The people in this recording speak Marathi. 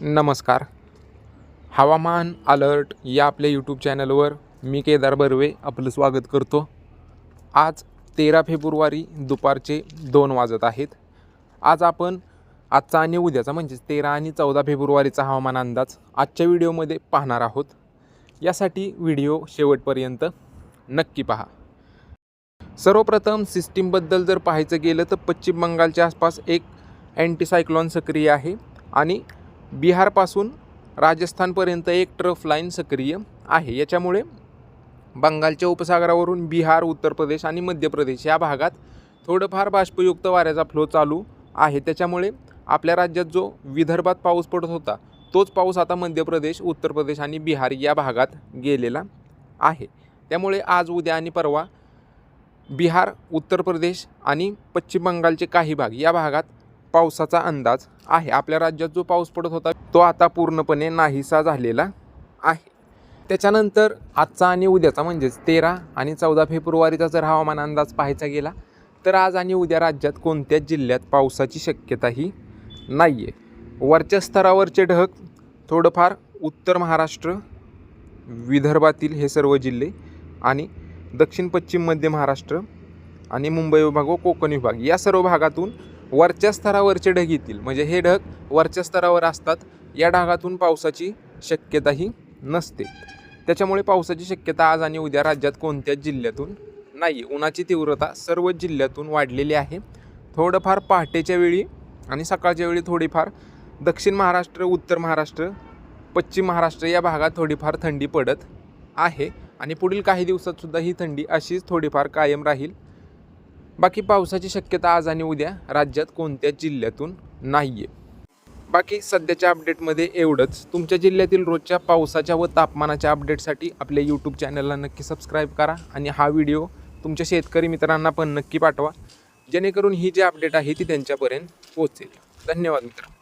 नमस्कार. हवामान अलर्ट या आपल्या यूट्यूब चॅनलवर मी केदार बर्वे आपलं स्वागत करतो. आज तेरा फेब्रुवारी दुपारचे दोन वाजत आहेत. आज आपण आजचा आणि उद्याचा म्हणजेच तेरा आणि चौदा फेब्रुवारीचा हवामान अंदाज आजच्या व्हिडिओमध्ये पाहणार आहोत. यासाठी व्हिडिओ शेवटपर्यंत नक्की पहा. सर्वप्रथम सिस्टीमबद्दल जर पाहायचं गेलं तर पश्चिम बंगालच्या आसपास एक अँटीसायक्लॉन सक्रिय आहे आणि बिहारपासून राजस्थानपर्यंत एक ट्रफ लाईन सक्रिय आहे. याच्यामुळे बंगालच्या उपसागरावरून बिहार उत्तर प्रदेश आणि मध्य प्रदेश या भागात थोडंफार बाष्पयुक्त वाऱ्याचा फ्लो चालू आहे. त्याच्यामुळे आपल्या राज्यात जो विदर्भात पाऊस पडत होता तोच पाऊस आता मध्य प्रदेश उत्तर प्रदेश आणि बिहार या भागात गेलेला आहे. त्यामुळे आज उद्या आणि परवा बिहार उत्तर प्रदेश आणि पश्चिम बंगालचे काही भाग या भागात पावसाचा अंदाज आहे. आपल्या राज्यात जो पाऊस पडत होता तो आता पूर्णपणे नाहीसा झालेला आहे. त्याच्यानंतर आजचा आणि उद्याचा म्हणजेच तेरा आणि चौदा फेब्रुवारीचा जर हवामान अंदाज पाहायचा गेला तर आज आणि उद्या राज्यात कोणत्याच जिल्ह्यात पावसाची शक्यताही नाही आहे वरच्या स्तरावरचे ढग थोडंफार उत्तर महाराष्ट्र विदर्भातील हे सर्व जिल्हे आणि दक्षिण पश्चिम मध्य महाराष्ट्र आणि मुंबई विभाग व कोकण विभाग या सर्व भागातून वरच्या स्तरावरचे ढग येतील. म्हणजे हे ढग वरच्या स्तरावर असतात. या ढगातून पावसाची शक्यताही नसते. त्याच्यामुळे पावसाची शक्यता आज आणि उद्या राज्यात कोणत्याच जिल्ह्यातून नाही. उन्हाची तीव्रता सर्वच जिल्ह्यातून वाढलेली आहे. थोडंफार पहाटेच्या वेळी आणि सकाळच्या वेळी थोडीफार दक्षिण महाराष्ट्र उत्तर महाराष्ट्र पश्चिम महाराष्ट्र या भागात थोडीफार थंडी पडत आहे. आणि पुढील काही दिवसातसुद्धा ही थंडी अशीच थोडीफार कायम राहील. बाकी पावसाची शक्यता आज आणि उद्या राज्यात कोणत्याच जिल्ह्यातून नाही आहे बाकी सध्याच्या अपडेटमध्ये एवढंच. तुमच्या जिल्ह्यातील रोजच्या पावसाच्या व तापमानाच्या अपडेटसाठी आपल्या यूट्यूब चॅनलला नक्की सबस्क्राईब करा आणि हा व्हिडिओ तुमच्या शेतकरी मित्रांना पण नक्की पाठवा. जेणेकरून ही जी अपडेट आहे ती त्यांच्यापर्यंत पोहोचेल. धन्यवाद मित्र